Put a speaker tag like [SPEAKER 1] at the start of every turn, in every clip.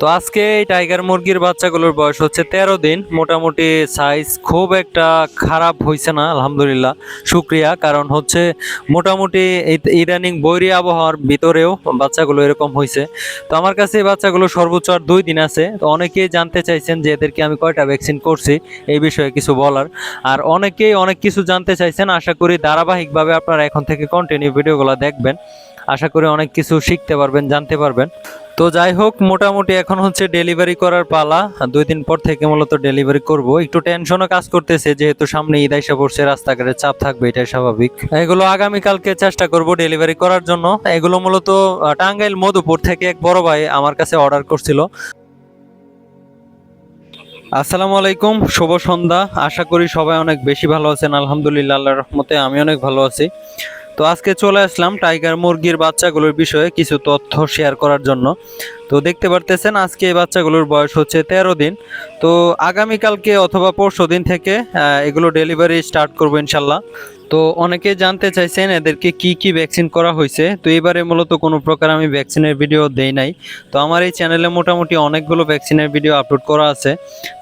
[SPEAKER 1] তো আজকে এই টাইগার মুরগির বাচ্চাগুলোর বয়স হচ্ছে তেরো দিন। মোটামুটি সাইজ খুব একটা খারাপ হয়েছে না, আলহামদুলিল্লাহ। শুক্রিয়া, কারণ হচ্ছে মোটামুটি ইদানিং বৈরি আবহাওয়ার ভিতরেও বাচ্চাগুলো এরকম হয়েছে তো আমার কাছে এই বাচ্চাগুলো সর্বোচ্চ আর দুই দিন আছে। তো অনেকেই জানতে চাইছেন যে এদেরকে আমি কয়টা ভ্যাকসিন করছি, এই বিষয়ে কিছু বলার। আর অনেকেই অনেক কিছু জানতে চাইছেন। আশা করি ধারাবাহিকভাবে আপনারা এখন থেকে কন্টিনিউ ভিডিওগুলো দেখবেন। আশা করি অনেক কিছু শিখতে পারবেন, জানতে পারবেন। তো যাই হোক, মোটামুটি এখন হচ্ছে ডেলিভারি করার পালা। দুই দিন পর থেকে মূলত ডেলিভারি করব। একটু টেনশনও কাজ করতেছে, যেহেতু সামনে ঈদ আইসা পড়ছে রাস্তাঘাটে চাপ থাকবে, এটাই স্বাভাবিক। এগুলো আগামীকালকে চেষ্টা করব ডেলিভারি করার জন্য। এগুলো মূলত টাঙ্গাইল মধুপুর থেকে এক বড় ভাই আমার কাছে অর্ডার করছিল। আসসালামু আলাইকুম, শুভ সন্ধ্যা। আশা করি সবাই অনেক বেশি ভালো আছেন। আলহামদুলিল্লাহ, আল্লাহর রহমতে আমি অনেক ভালো আছি। তো আজকে চলে আসলাম টাইগার মুরগির বাচ্চাগুলোর বিষয়ে কিছু তথ্য শেয়ার করার জন্য। তো দেখতে পারতেছেন, আজকে এই বাচ্চাগুলোর বয়স হচ্ছে তেরো দিন। তো আগামীকালকে অথবা পরশু দিন থেকে এগুলো ডেলিভারি স্টার্ট করব ইনশাল্লাহ। তো অনেকে জানতে চাইছেন এদেরকে কি কি ভ্যাকসিন করা হয়েছে। তো এবারে মূলত কোনো প্রকার আমি ভ্যাকসিনের ভিডিও দেই নাই। তো আমার এই চ্যানেলে মোটামুটি অনেকগুলো ভ্যাকসিনের ভিডিও আপলোড করা আছে।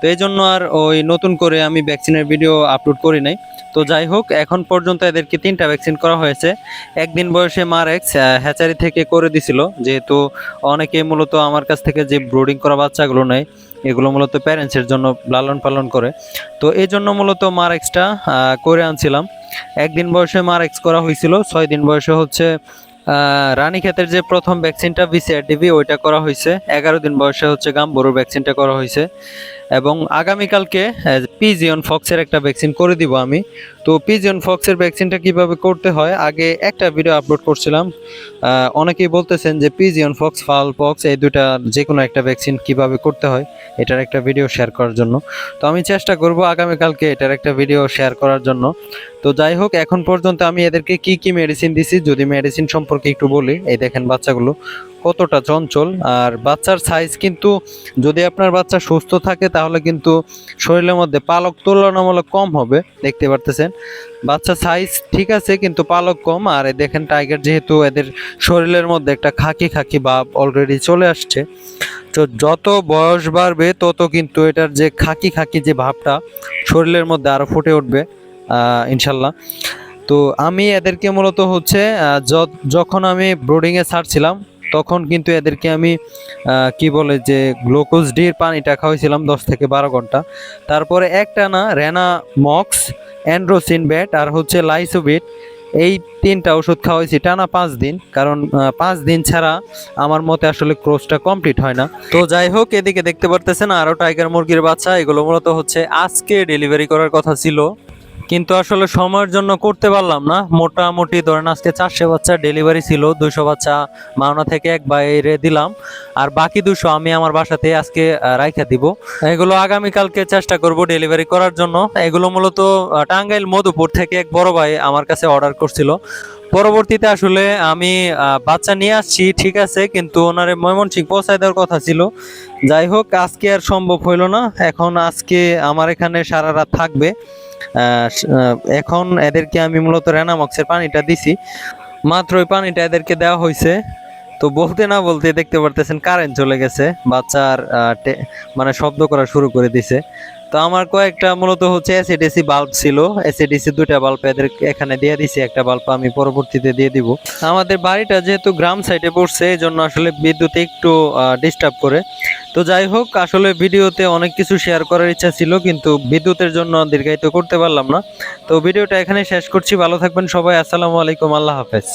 [SPEAKER 1] তো এই জন্য আর ওই নতুন করে আমি ভ্যাকসিনের ভিডিও আপলোড করি নাই। তো যাই হোক, এখন পর্যন্ত এদেরকে তিনটা ভ্যাকসিন করা হয়েছে। একদিন বয়সে মারেক্স হ্যাচারি থেকে করে দিছিল। যেহেতু অনেকে মূলত আমার কাছ থেকে যে ব্রোডিং করা বাচ্চাগুলো নেয়, এগুলো মূলত প্যারেন্টসের জন্য লালন পালন করে। তো এই জন্য মূলত মারেক্সটা করে আনছিলাম। একদিন বয়সে মারেক্স করা হয়েছিল, ছয় দিন বয়সে হচ্ছে রানীক্ষেতের যে প্রথম ভ্যাকসিনটা ভিসিআর ডিবি ওইটা করা হয়েছে। এগারো দিন বয়সে হচ্ছে গাম্বরুর ভ্যাকসিনটা করা হয়েছে। এবং আগামীকালকে পিজিয়ন ফক্সের একটা ভ্যাকসিন করে দিব আমি। তো পিজিয়ন ফক্সের ভ্যাকসিনটা কীভাবে করতে হয়, আগে একটা ভিডিও আপলোড করছিলাম। অনেকেই বলতেছেন যে পিজিয়ন ফক্স ফাল ফক্স এই দুটা যে কোনো একটা ভ্যাকসিন কীভাবে করতে হয়, এটার একটা ভিডিও শেয়ার করার জন্য। তো আমি চেষ্টা করব আগামীকালকে এটার একটা ভিডিও শেয়ার করার জন্য। তো যাই হোক, এখন পর্যন্ত আমি এদেরকে কি কি মেডিসিন দিছি, যদি মেডিসিন সম্পর্কে একটু বলি। এই দেখেন বাচ্চাগুলো কতটা চঞ্চল। আর বাচ্চার সাইজ কিন্তু যদি আপনার বাচ্চা সুস্থ থাকে, তাহলে কিন্তু শরীরের মধ্যে পালক তুলনামূলক কম হবে, দেখতে পারতেছেন। বাচ্চা সাইজ ঠিক আছে, কিন্তু পালক কম। আর দেখেন টাইগার যেহেতু এদের শরীরের মধ্যে একটা খাকি খাকি ভাব অলরেডি চলে আসছে। তো যত বয়স বাড়বে, তত কিন্তু এটার যে খাকি খাকি যে ভাবটা শরীরের মধ্যে আরও ফুটে উঠবে। ইনশাল্লাহ। তো আমি এদেরকে মূলত হচ্ছে যখন আমি ব্রোডিংয়ে ছাড়ছিলাম, তখন কিন্তু এদেরকে আমি কি বলে যে গ্লুকোজ ডির পানিটা খাওয়াইছিলাম দশ থেকে বারো ঘণ্টা। তারপরে একটা না রেনা মক্স অ্যান্ড্রোসিন ব্যাট আর হচ্ছে লাইসোবিট এই তিনটা ওষুধ খাওয়াইছি টানা পাঁচ দিন। কারণ পাঁচ দিন ছাড়া আমার মতে আসলে ক্রোজটা কমপ্লিট হয় না। তো যাই হোক, এদিকে দেখতে পারতেছেন আরও টাইগার মুরগির বাচ্চা। এগুলো মূলত হচ্ছে আজকে ডেলিভারি করার কথা ছিল। কিন্তু আসলে সময়ের জন্য করতে পারলাম না। মোটামুটি ধরেন আজকে চারশো বাচ্চা ডেলিভারি ছিল দুশো বাচ্চা মাওনা থেকে এক বাইরে দিলাম। আর বাকি দুশো আমি আমার বাসাতে আজকে রাইখা দিব। এগুলো আগামীকালকে চেষ্টা করব ডেলিভারি করার জন্য। এগুলো মূলত টাঙ্গাইল মধুপুর থেকে এক বড় ভাই আমার কাছে অর্ডার করছিল। পরবর্তীতে আসলে আমি বাচ্চা নিয়ে আসছি, ঠিক আছে, কিন্তু ওনারে ময়মনসিং পৌঁছায় দেওয়ার কথা ছিল। যাই হোক, আজকে আর সম্ভব হইল না। এখন আজকে আমার এখানে সারা রাত থাকবে। এখন এদেরকে আমি মূলত রেনামক্সের পানিটা দিছি। মাত্র ওই পানিটা এদেরকে দেওয়া হয়েছে তো বলতে না বলতে দেখতে পারতেছেন কারেন্ট চলে গেছে, বাচ্চার মানে শব্দ করা শুরু করে দিছে। তো আমার কয়েকটা মূলত হচ্ছে এসিডিসি বাল্ব ছিল। এসিডিসি দুইটা বাল্ব এদের এখানে দিয়ে দিছি, একটা বাল্ব আমি পরবর্তীতে দিয়ে দিব। আমাদের বাড়িটা যেহেতু গ্রাম সাইডে পড়ছে এই জন্য আসলে বিদ্যুৎ একটু ডিস্টার্ব করে। তো যাই হোক, আসলে ভিডিওতে অনেক কিছু শেয়ার করার ইচ্ছা ছিল, কিন্তু বিদ্যুতের জন্য দীর্ঘায়িত করতে পারলাম না। তো ভিডিওটা এখানে শেষ করছি, ভালো থাকবেন সবাই, আসসালামু আলাইকুম, আল্লাহ হাফেজ।